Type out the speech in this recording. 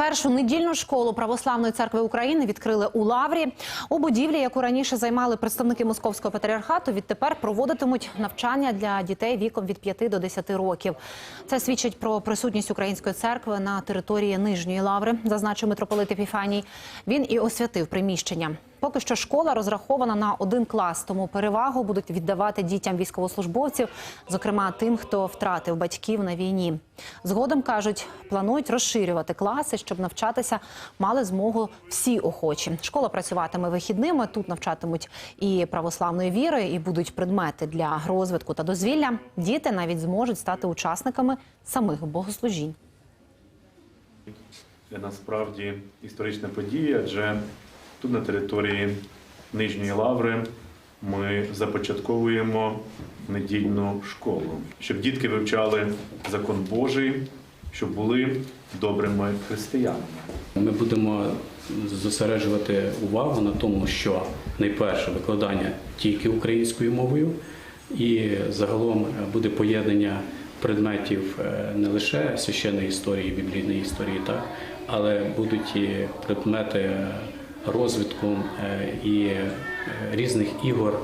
Першу недільну школу православної церкви України відкрили у Лаврі. У будівлі, яку раніше займали представники московського патріархату, відтепер проводитимуть навчання для дітей віком від 5 до 10 років. Це свідчить про присутність української церкви на території Нижньої Лаври, зазначив митрополит Епіфаній. Він і освятив приміщення. Поки що школа розрахована на один клас, тому перевагу будуть віддавати дітям військовослужбовців, зокрема тим, хто втратив батьків на війні. Згодом кажуть, планують розширювати класи, щоб навчатися мали змогу всі охочі. Школа працюватиме вихідними. Тут навчатимуть і православної віри, і будуть предмети для розвитку та дозвілля. Діти навіть зможуть стати учасниками самих богослужінь. Це насправді історична подія, адже тут на території Нижньої Лаври ми започатковуємо недільну школу, щоб дітки вивчали закон Божий, щоб були добрими християнами. Ми будемо зосереджувати увагу на тому, що найперше викладання тільки українською мовою, і загалом буде поєднання предметів е, не лише священної історії, біблійної історії, так, але будуть і предмети розвитку е, і е, різних ігор